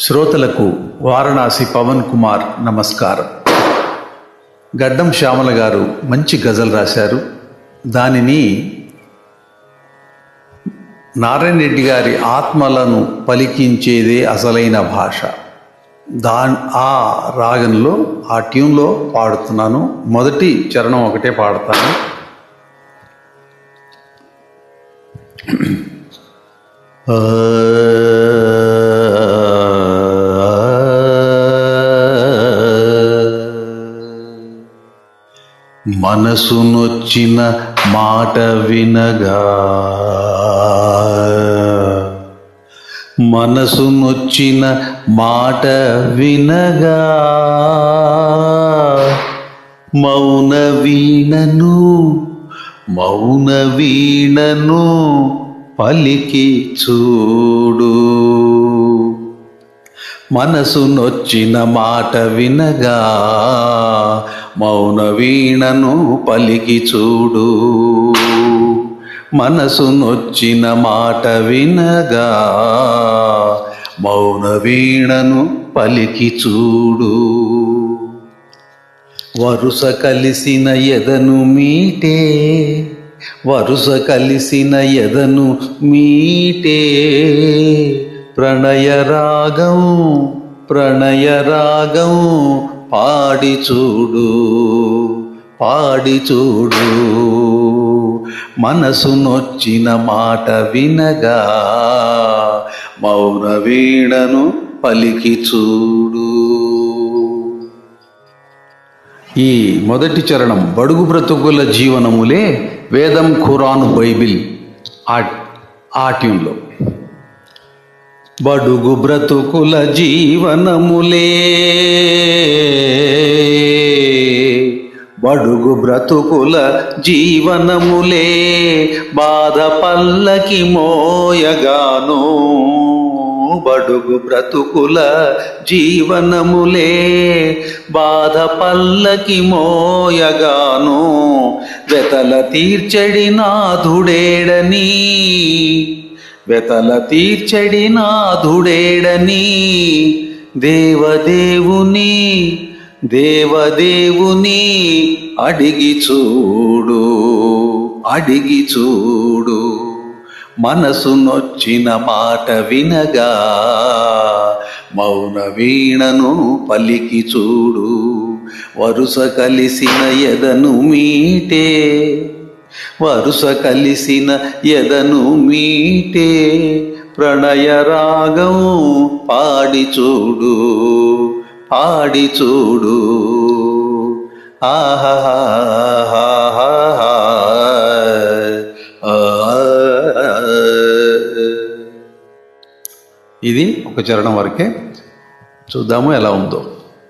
శ్రోతలకు వారణాసి పవన్ కుమార్ నమస్కారం. గడ్డం శ్యామల గారు మంచి గజల్ రాశారు. దానిని నారాయణ రెడ్డి గారి ఆత్మలను పలికించేదే అసలైన భాష. దా ఆ రాగంలో ఆ ట్యూన్లో పాడుతున్నాను. మొదటి చరణం ఒకటే పాడతాను. మనసు నొచ్చిన మాట వినగా. మనసునొచ్చిన మాట వినగా. మౌన వీణను మౌన వీణను పలికి చూడు. మనసు నొచ్చిన మాట వినగా మౌన వీణను పలికి చూడు. మనసు నొచ్చిన మాట వినగా మౌన వీణను పలికి చూడు. వరుస కలిసిన ఎదను మీటే వరుస కలిసిన ఎదను మీటే. ప్రణయరాగం ప్రణయరాగం పాడి చూడు పాడి చూడు. మనసు నొచ్చిన మాట వినగా మౌన వీణను పలికి చూడు. ఈ మొదటి చరణం బడుగు బ్రతుకుల జీవనములే వేదం ఖురాను బైబిల్ ఆ ఆ ట్యూన్లో. బడుగు బ్రతుకుల జీవనములే. బడుగు బ్రతుకుల జీవనములే. బాధ పల్లకి మోయగాను. బడుగు బ్రతుకుల జీవనములే. బాధ పల్లకి మోయగాను. వెతల తీర్చడి నాథుడేడని. వెతల తీర్చడి నాధుడేడని దేవదేవుని దేవదేవుని అడిగి చూడు అడిగి చూడు. మనసు నొచ్చిన మాట వినగా మౌన వీణను పలికి చూడు. వరుస కలిసిన ఎదను మీటే వరుస కలిసిన ఎదను మీటే ప్రణయరాగం పాడి చూడు పాడి చూడు. ఇది ఒక చరణం వరకే చూద్దాము ఎలా ఉందో.